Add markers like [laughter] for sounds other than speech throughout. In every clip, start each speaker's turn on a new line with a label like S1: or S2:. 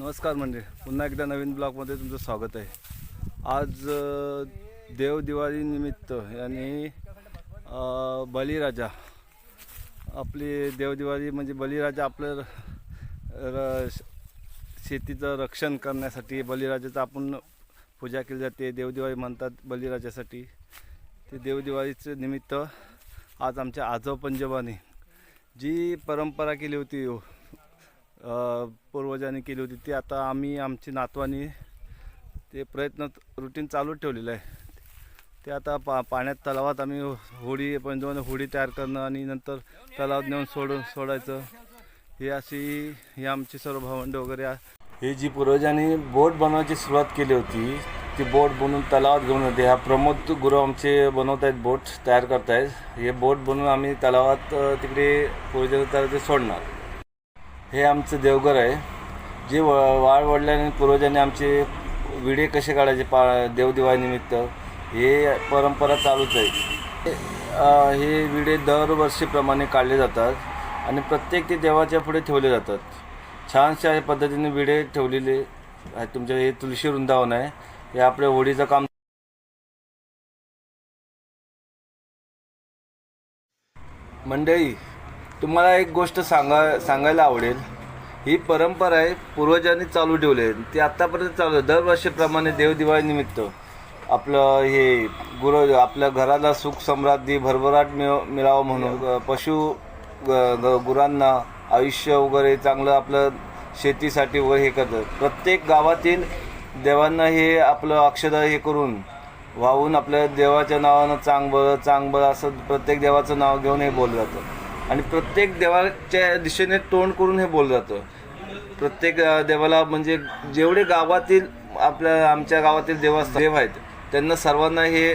S1: नमस्कार मंडळी. पुन्हा एकदा नवीन ब्लॉगमध्ये तुमचं स्वागत आहे. आज देव दिवाळी निमित्त आणि बळीराजा आपली देवदिवाळी म्हणजे बळीराजा आपलं र शेतीचं रक्षण करण्यासाठी बळीराजाचं आपण पूजा केली जाते. देवदिवाळी म्हणतात बळीराजासाठी ते देवदिवाळीचं निमित्त आज आमच्या आजोपंजोबाने जी परंपरा केली होती पूर्वजांनी केली होती. ती आता आम्ही आमची नातवानी ते प्रयत्न रुटीन चालू ठेवलेलं आहे. ते आता पा पाण्यात तलावात आम्ही होडी पंजोबाने होडी तयार करणं आणि नंतर तलावात नेऊन सोडून सोडायचं. हे अशी ही आमची सर्व भावंड वगैरे हे ही जी पूर्वजांनी बोट बनवायची सुरुवात केली होती ती बोट बनवून तलावात घेऊन होते. हा प्रमोद गुरु आमचे बनवत आहेत बोट तयार करतायत. हे बोट बनवून आम्ही तलावात तिकडे पूर्वजांना तलावात ते सोडणार. हे आमचं देवघर आहे. जे व वाळ वडिलांनी पूर्वजांनी आमचे विडे कसे काढायचे पा देवदिवाळीनिमित्त हे परंपरा चालूच आहे. हे, विडे दरवर्षीप्रमाणे काढले जातात आणि प्रत्येक ते देवाच्या पुढे ठेवले जातात. छानशा पद्धतीने विडे ठेवलेले तुमच्या हे तुळशी वृंदावन आहे. हे आपल्या होडीचं काम मंडळी तुम्हाला एक गोष्ट सांगा सांगायला आवडेल. ही परंपरा आहे पूर्वजांनी चालू ठेवली आहे. ती आत्तापर्यंत चालू आहे. दरवर्षीप्रमाणे देवदिवाळीनिमित्त आपलं हे गुरु आपल्या घराला सुख समृद्धी भरभराट मिळ मिळावं म्हणून पशु ग- ग- गुरांना आयुष्य वगैरे चांगलं आपलं शेतीसाठी वगैरे हे करतात. प्रत्येक गावातील देवांना हे आपलं अक्षदा हे करून वाहून आपल्या देवाच्या नावानं चांगबळ चांगबळ असं प्रत्येक देवाचं नाव घेऊन हे बोललं जातं. आणि प्रत्येक देवाच्या दिशेने तोंड करून हे बोललं जातं. प्रत्येक देवाला म्हणजे जेवढे गावातील आपल्या आमच्या गावातील देवा देव आहेत त्यांना सर्वांना हे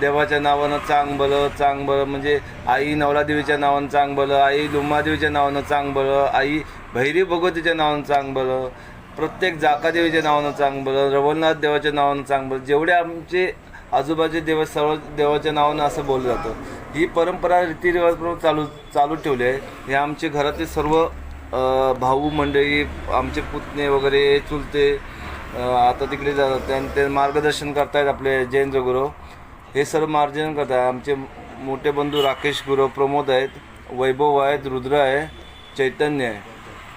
S1: देवाच्या नावानं चांगबलं चांगबलं म्हणजे आई नवलादेवीच्या नावानं चांगबलं आई लुम्मादेवीच्या नावानं चांगबलं आई भैरी भगवतीच्या नावानं चांग बलं प्रत्येक जाकादेवीच्या नावानं चांग बलं रवलनाथ देवाच्या नावानं चांगबलं जेवढे आमचे आजूबाजूच्या देवा सर्व देवाच्या नावानं असं बोललं जातं. ही परंपरा रीतिरिवाजप्रमाणे चालू चालू ठेवली आहे. हे आमचे घरातील सर्व भाऊ मंडळी आमचे पुतणे वगैरे चुलते आता तिकडे जातात त्यां- ते मार्गदर्शन करतायत आपले जैन गुरु हे सर्व मार्गदर्शन करतात आमचे मोठे बंधू राकेश गुरु प्रमोद आहेत वैभव आहेत रुद्र आहे चैतन्य आहे.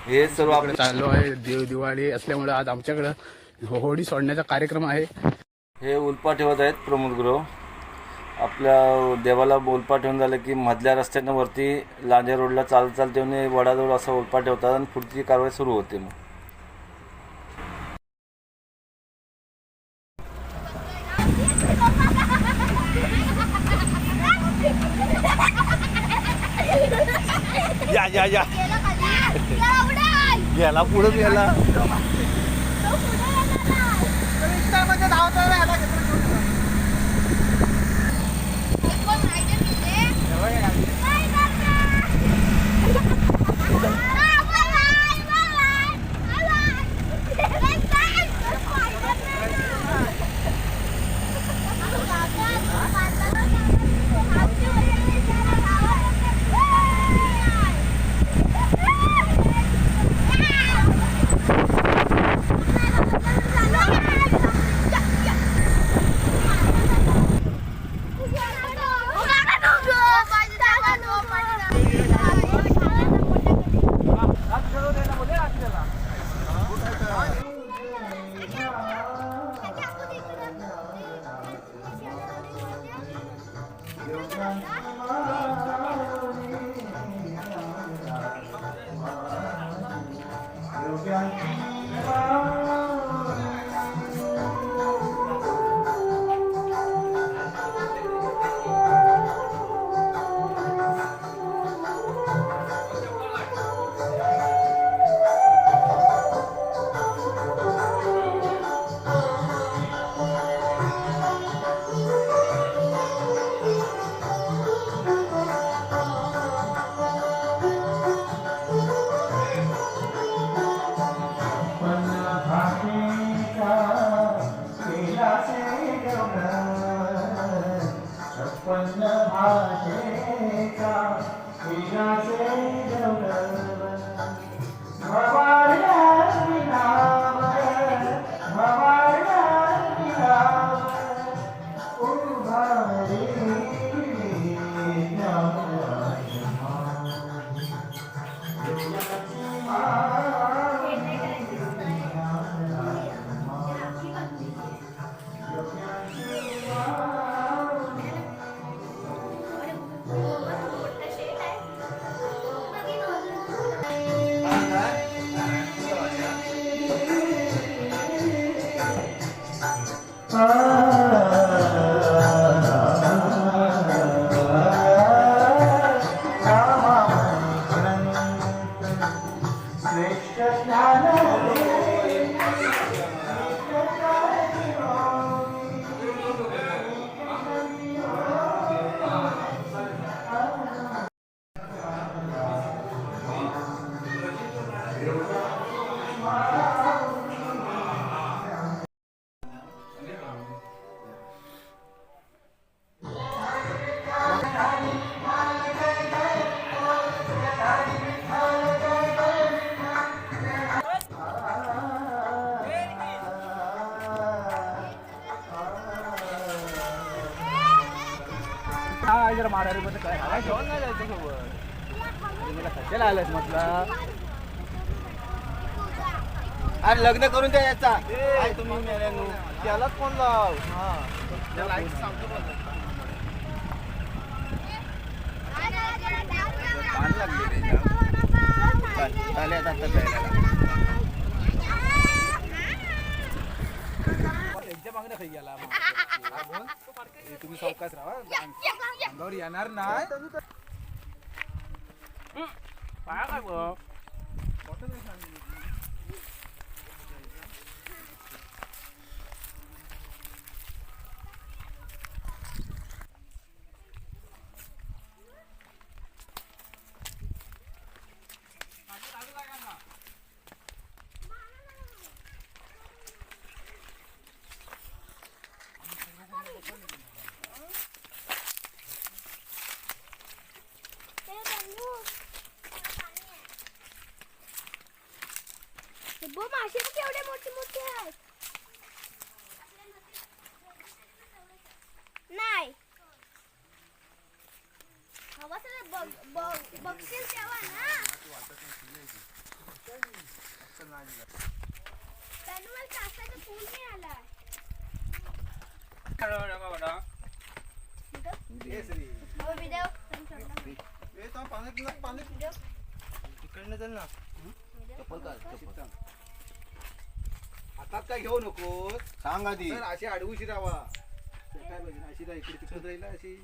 S1: हे सर्व आपलं
S2: चालू आहे देव दिवाळी असल्यामुळे आज आमच्याकडं होळी सोडण्याचा कार्यक्रम आहे.
S1: हे उल्पा ठेवत आहेत प्रमोद गुरु आपल्या देवाला उल्पा ठेवून झालं की मधल्या रस्त्यानं वरती लांजा रोडला चाल चालते येऊन वडाजवळ असा उल्पा ठेवतात आणि पुढची कारवाई सुरू होते मग. या या या. गेला पुढे गेला.
S2: काय? कशाला आलास म्हटलं?
S3: अरे लग्न करून द्या याचा. काय तुम्ही मेल्यानो त्यालाच फोन लाव. चालेल आता
S2: यांच्या मागण्या खाई गेला तुम्ही चौकाच राहा. अंगावर येणार नाही. काय काय
S4: बो मासे बघ केवढे मोठे मोठे आहेत नाही हवा तर बघ बघ बघशील तेव्हा ना त्यांना मला चासायचा पूल नाही आलाय हो, video.
S3: तिकडनं चल ना
S2: काय घेऊ नको
S3: सांग
S2: तर अशी अडवूशी राहा. काय पाहिजे अशी राहा इकडे तिकडे राहिला अशी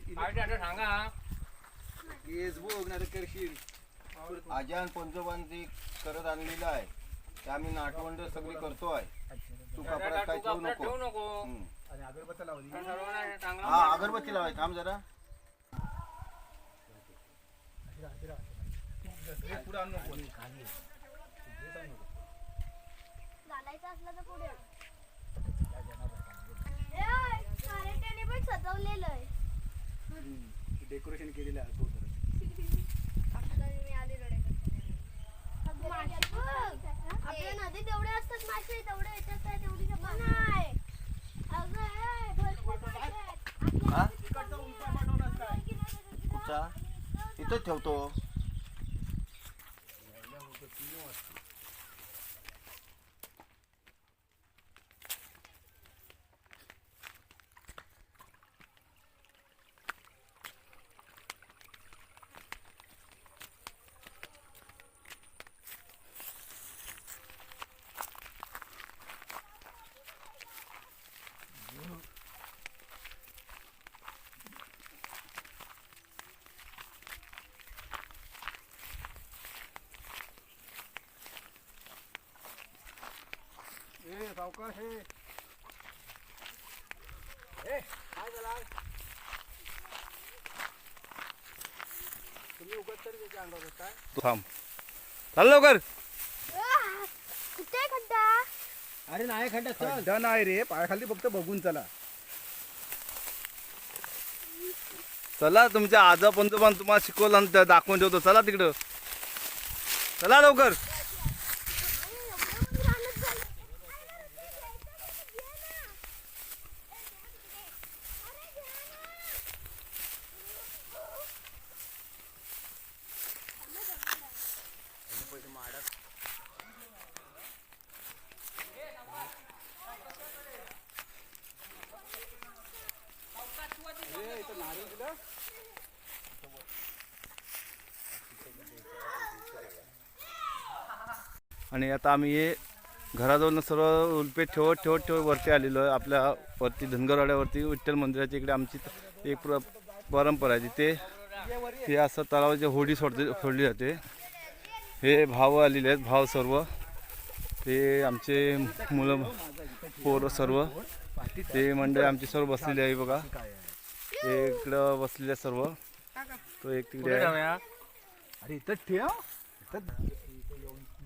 S2: केस बघ नाही करशील.
S3: आजान पंचोबांची करत आणलेलं आहे. ते आम्ही नाटवंड सगळी करतो आहे तू कपड्यात काय ठेवू नको. हम्म.
S2: आणि अगरबत्ती लावली.
S3: हा अगरबत्ती लावाय थांब जरा.
S2: पुढे आणू नको.
S4: असलं तर पुढे ए, कार्याट्याने पण सजवलेलं आहे.
S2: डेकोरेशन केलेलं आहे अगोदर.
S4: आपल्या नदीत एवढे असतात मासे तेवढे येतात काय तेवढी जमा नाही अगं ए, भरपूर मासे आहेत.
S3: हा? कुठचा? ठेवतो.
S2: ए सावकाश हे. ए काय झाला तुम्ही उगत तरी त्याच्या अंगावर काय
S3: थांब. चाल लवकर.
S4: आह, कुठे आहे खड्डा?
S2: अरे नाही खड्डा खड्डा नाही रे पायाखाली फक्त बघून चला.
S3: चला तुमच्या आजा पंजोबान तुम्हाला शिकवलं आणि दाखवून ठेवतो. चला तिकडं. चला लवकर. आणि आता आम्ही हे
S1: घराजवळ सर्व उलपे ठेवत ठेवत ठेवत वरती आलेलो आहे. आपल्या वरती धनगरवाड्यावरती विठ्ठल मंदिराच्या इकडे आमची एक प्र परंपरा आहे. तिथे ते असं तलावाची होडी सोडते सोडली जाते. हे भाव आलेले आहेत भाव सर्व. ते आमचे मुलं पोरं सर्व. ते मंडळी आमची सर्व बसलेली आहे बघा. ते इकडं बसलेले सर्व. तो एक तिकडे आहे
S2: अरे इथं ठेव इथं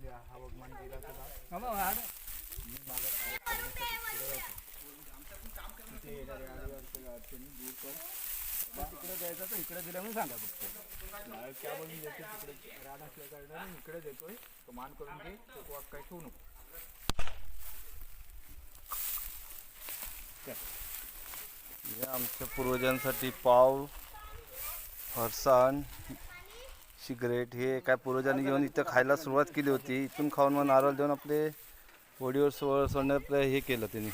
S2: हा बघ, हा बघ. तिकडे जायचं तर इकडे दिलं म्हणून सांगा फक्त नाही क्या देतो तिकडे राड असल्या कारणाने इकडे देतोय तो मान करून घे तो वाट काही ठेवू नको
S1: हे आमच्या पूर्वजांसाठी पाव फरसाण सिगरेट हे काय पूर्वजांनी घेऊन इथं खायला सुरुवात केली होती. इथून खाऊन मग नारळ देऊन आपले होडीवर सोड सोडण्यात हे केलं त्यांनी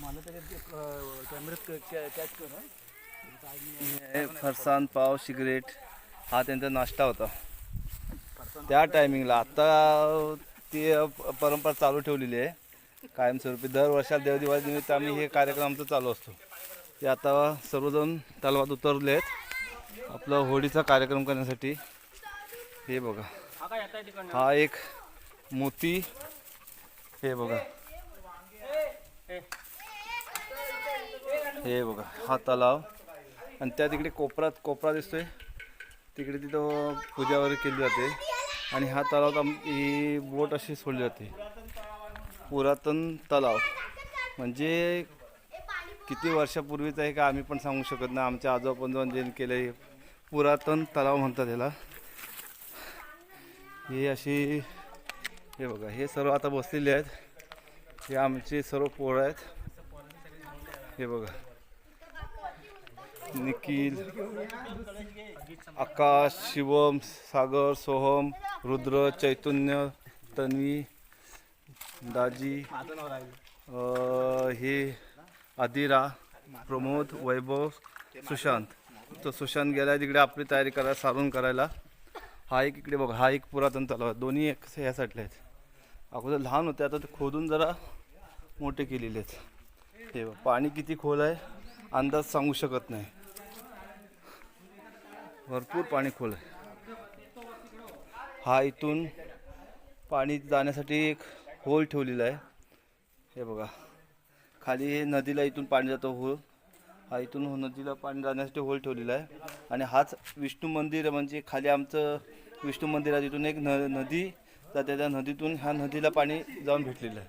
S2: मला त्याच्यात
S1: फरसाण पाव सिगरेट हा त्यांचा नाश्ता होता. त्या टायमिंगला आता ती परंपरा चालू ठेवलेली आहे. कायमस्वरूपी दर वर्षाला देवदिवाळी निमित्त आम्ही हे कार्यक्रम आमचा चालू असतो. ते आता सर्वजण तलावात उतरले आहेत आपलं होळीचा कार्यक्रम करण्यासाठी. हे बघा. हा एक मोती. हे बघा. हे बघा. हा तलाव. आणि त्या तिकडे कोपरात कोपरा दिसतोय. तिकडे तिथं पूजा वगैरे केली जाते. आणि हा तलाव आम ही बोट अशी सोडली जाते. पुरातन तलाव. म्हणजे किती वर्षापूर्वीचं आहे का आम्ही पण सांगू शकत नाही. आमच्या आजोबांजोबां जे केलं आहे पुरातन तलाव म्हणतात याला. हे अशी हे बघा हे सर्व आता बसलेले आहेत. हे आमचे सर्व पोळं आहेत. हे बघा. निखिल आकाश शिवम सागर सोहम रुद्र चैतन्य तन्वी दाजी हे आदिरा प्रमोद वैभव सुशांत. तो सुशांत गेला तिकडे आपली तयारी करायला सारून करायला. हा एक इकडे बघा हा एक पुरातन तलाव आहे. दोन्ही एक ह्या साठले आहेत. अगोदर लहान होते आता ते खोदून जरा मोठे केलेले आहेत. हे बघ, पाणी किती खोल आहे अंदाज सांगू शकत नाही. भरपूर पाणी खोल आहे. हा इथून पाणी जाण्यासाठी एक होल ठेवलेला आहे. हे बघा खाली हे नदीला इथून पाणी जातं होल. हा इथून हो नदीला पाणी जाण्यासाठी होल ठेवलेला आहे. आणि हाच विष्णू मंदिर म्हणजे खाली आमचं विष्णू मंदिर आहे तिथून एक न नदी जाते. त्या नदीतून ह्या नदीला पाणी जाऊन भेटलेलं आहे.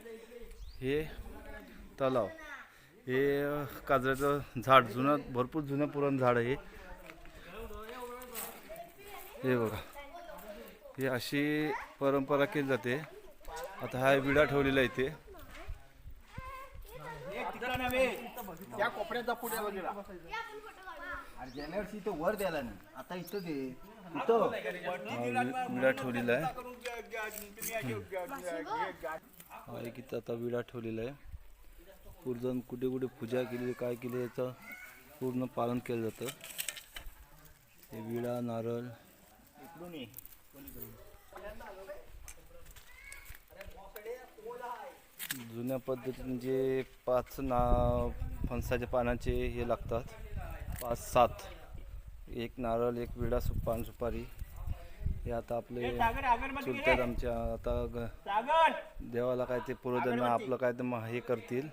S1: हे तलाव. हे काजऱ्याचं झाड जुनं भरपूर जुनं पुराण झाड आहे हे बघा. हे अशी परंपरा केली जाते. आता हा विडा ठेवलेला आहे इथे.
S2: त्या कोपऱ्याचा पुढे बाजूला अरे गेल्या वर्षी इथं वर द्यायला नाही. आता इथं दे. इथं.
S1: विडा ठेवलेला आहे. हा एक इथं आता विडा ठेवलेला आहे. पूर्ण कुठे कुठे पूजा केली काय केली याचं पूर्ण पालन केलं जातं. हे विडा नारळ. जुन्या पद्धतीने जे पाच ना फणसाच्या पानाचे हे लागतात. पाच सात. एक नारळ एक विडा सु पान सुपारी. हे आता आपले चुलत्यात आमच्या आता देवाला काय ते पूर्वजन्म आपलं काय ते हे करतील.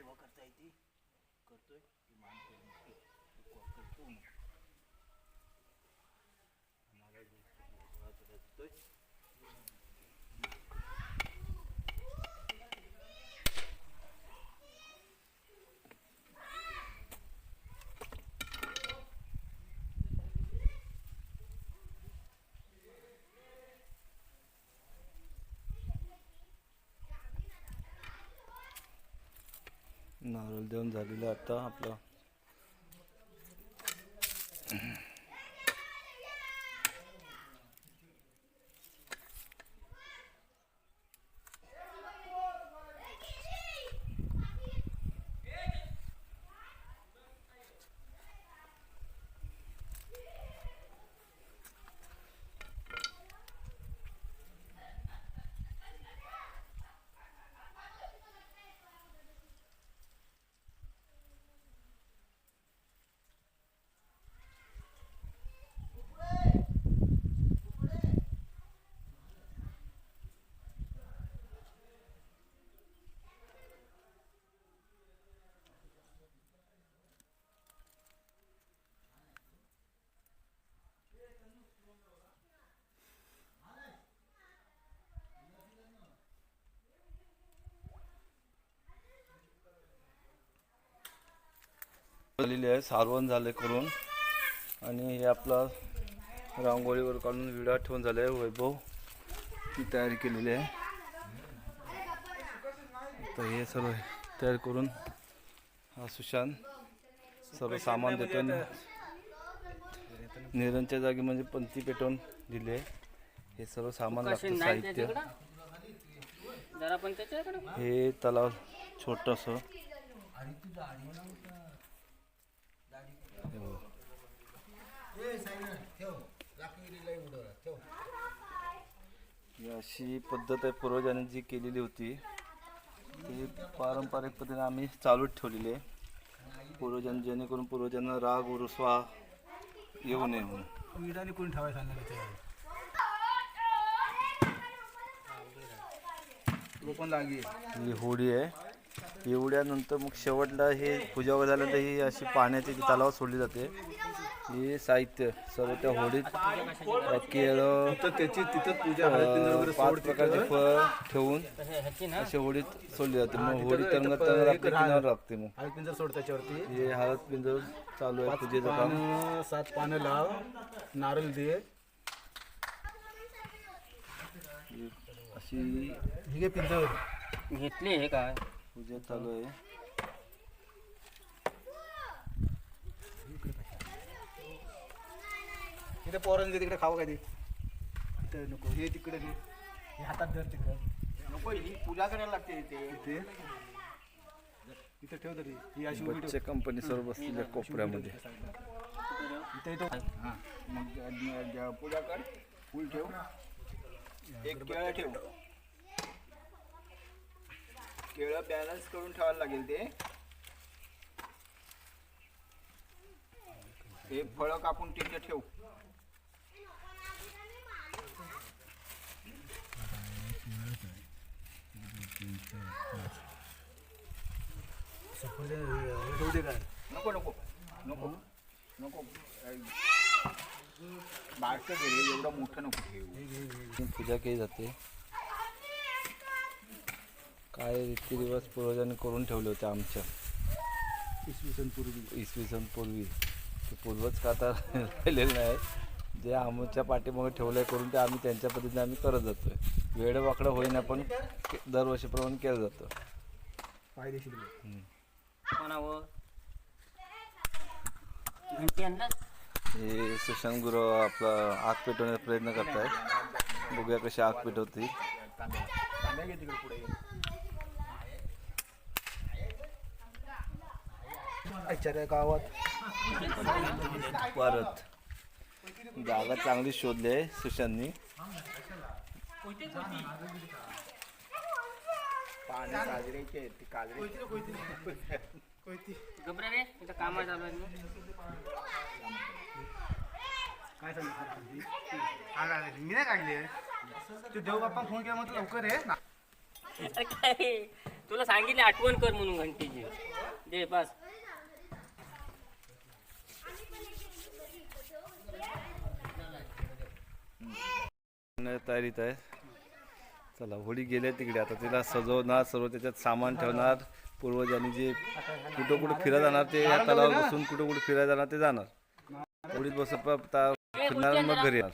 S1: सेवा करता येते? करतोय? ती मान करून महाराज देतोय देऊन झालेलं आता आपलं. झालेली आहे सारवण झाले करून. आणि हे आपला रांगोळीवर काढून विडा ठेवून झाले वैभव. ती तयारी केलेली आहे. तर हे सर्व तयार करून हा सुशांत सर्व सामान देतो निरंच्या जागी म्हणजे पंथी पेटवून दिले हे सर्व सामान लागतं साहित्य. हे तलाव छोटस. अशी पद्धत आहे पूर्वजांनी जी केलेली होती ती पारंपरिक पद्धतीने आम्ही चालूच ठेवलेली आहे. पूर्वजन जेणेकरून पूर्वजांना राग रुसवा येऊ नये म्हणून.
S2: विडाने कोणी ठेवायला लागी
S1: ही होडी आहे. एवढ्यानंतर मग शेवटला हे पूजा वगैरे झाल्यानंतर ही अशी पाण्याची जी तलावात सोडली जाते हे साहित्य सर्व त्या होडीत अ, केळं
S2: तर त्याची तिथं पूजा
S1: पाच प्रकारचे फळ ठेवून अशी होडीत सोडली जाते. मग होडी तरंगत तरंगत आपल्या किनावर लागते मग.
S2: हळद पिंजर सोड त्याच्यावरती.
S1: हे हळद पिंजर चालू आहे पूजेचं काम.
S2: पानं सात पानं लाव नारळ दे.
S1: अशी
S2: हे घे पिंजर.
S5: घेतले हे काय?
S1: पूजा चालू आहे.
S2: तिथे पोरांनी तिकडे खावं काय ते इथं नको हे तिकडे हे हातात धर तिकडे. नको ही पूजा करायला लागते इथे. इथे? इथं ठेव तरी. ही अशी उभी ठेव.
S1: बच्चे कंपनी सर्व बसलेल्या कोपऱ्यामध्ये.
S2: इथे इथं हां मग अ- अ- पूजा कर फुल ठेव. एक केळं ठेव. केळं बॅलन्स करून ठेवायला लागेल ते. हे फळं कापून तिथे ठेव. नको नको नको नको बारकं एवढं मोठं नको ठेवू
S1: पूजा केली जाते. काय रीतिरिवाज पूर्वजांनी करून ठेवले होते आमच्या?
S2: इसवी सन पूर्वी.
S1: इसवी सन पूर्वी ते पूर्वज का आता [laughs] राहिलेलं नाही जे आमच्या पाठीमागे ठेवलं आहे करून ते आम्ही त्यांच्या पद्धतीने आम्ही करत जातो आहे वेळ वाकडं होईना पण के- दरवर्षीप्रमाणे केलं जातं.
S2: फायदेशीर
S1: हे सुशांत गुरु आपला आग पेटवण्याचा प्रयत्न करतायत. बघूया कशी आग पेटवते
S2: गावात.
S1: परत. जागा चांगली शोधली आहे सुशांतनी.
S2: पाणी काजऱ्याचे आहेत ते काजरे.
S5: गबरे रे इथं कामा चालू आहे.
S2: काय सांगितलं मी नाही काढले तू देव बाप्पा फोन केला म्हटलं लवकर आहे ना.
S5: अरे काय? तुला सांगितले आठवण कर म्हणून घंटीची. दे बस.
S1: तयारीत आहे चला होळी गेल्या तिकडे. आता तिला सजवणार सर्व त्याच्यात सामान ठेवणार. पूर्वजांनी जे कुठं कुठं फिरायला जाणार ते या तलावर बसून कुठं कुठं फिरायला जाणार ते जाणार. होळीत बस फिरणार मग घरी येणार.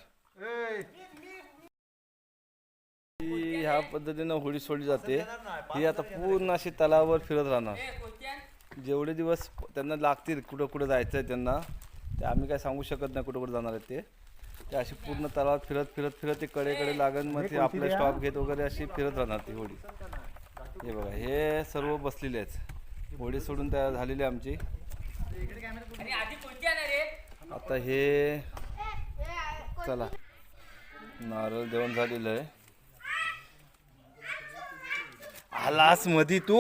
S1: ह्या पद्धतीनं होळी सोडली जाते. ही आता पूर्ण अशी तलावावर फिरत राहणार. जेवढे दिवस त्यांना लागतील कुठं कुठं जायचं आहे त्यांना ते आम्ही काय सांगू शकत नाही कुठं कुठं जाणार आहेत ते. ते अशी पूर्ण तलावात फिरत फिरत फिरत ते कडेकडे लागन मग ते आपलं स्टॉप घेत वगैरे अशी फिरत राहणार ती होडी. हे बघा हे सर्व बसलेले आहेत. होडी सोडून तयार झालेली आहे आमची. आता हे चला. नारळ जेवण झालेलं आहे. आलास मधी तू.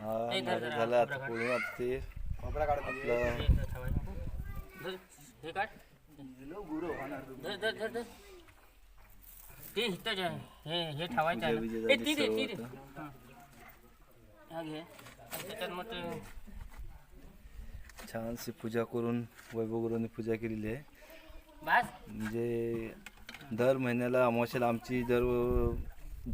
S1: हा नारळ झाला. आता पुढे ते आपलं
S5: हे इथं धर, धर धर धर ते इथं जे हे हे ठेवायचं आहे
S1: पूजा
S5: ना. ए, ती दे ती दे हा. हा घे त्याच्यात मग ते
S1: छानशी पूजा करून वैभव गुरुंनी पूजा केलेली आहे
S5: बस
S1: म्हणजे दर महिन्याला अमावस्याला आमची दर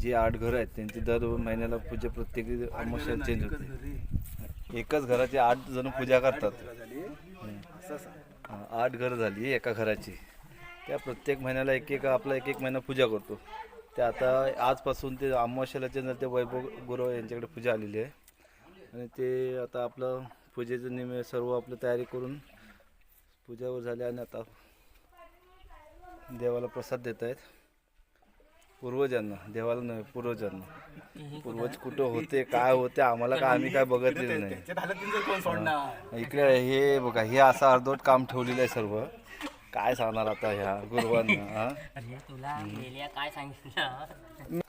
S1: जी आठ घरं आहेत त्यांची दर महिन्याला पूजा प्रत्येक अमावस्या चेंज होते एकाच घराचे आठ जण पूजा करतात
S2: झाली असं सांग
S1: आठ घरं झाली एका घराची. त्या प्रत्येक महिन्याला एक एक आपला एक एक महिना पूजा करतो. ते आता आजपासून ते अमावश्यालाचे ते वैभव गुरु यांच्याकडे पूजा आलेली आहे. आणि ते आता आपलं पूजेचं निम सर्व आपलं तयारी करून पूजावर झाली आणि आता देवाला प्रसाद देत आहेत पूर्वजांना देवाला नाही पूर्वजांना पूर्वज कुठं होते काय होते आम्हाला काय आम्ही काय बघितलेलं नाही. इकडे हे बघा हे असं अर्धवट काम ठेवलेलं आहे सर्व. काय सांगणार आता ह्या गुरुवांना?
S5: अरे तुला गेल्या काय सांगितलं?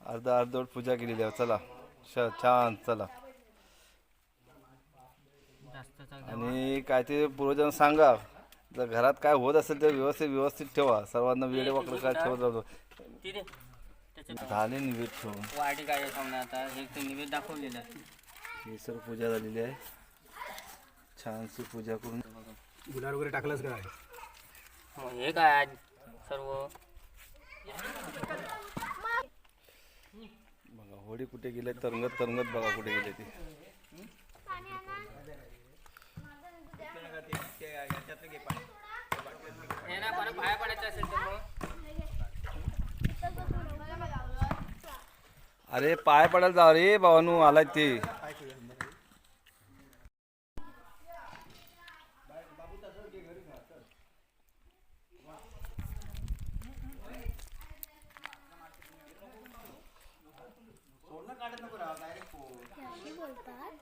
S1: अर्धा अर्धवट पूजा केलेली आहे चला. छान चला. आणि काय ते पूर्वजांना सांगा. जर घरात काय होत असेल तर व्यवस्थित व्यवस्थित ठेवा. सर्वांना वेळे वाकडं काय ठेवत राहतो.
S5: त्याच्यात
S1: झाले निवेद ठेवून.
S5: वाटी काय सामने आता? हे ते निवेद दाखवलेलं आहे.
S1: ही सर्व पूजा झालेली आहे. छानशी पूजा करून.
S2: गुलाल वगैरे टाकलंच काय?
S5: हो, हे काय आज सर्व?
S1: बघा होडी कुठे गेले? तरंगत तरंगत बघा कुठे गेले ती.
S5: हे ना परत पाया पडायचं असेल तर मग.
S1: अरे पाय पडायला जा रे भावानू आलाय ते.
S4: अशी बोलतात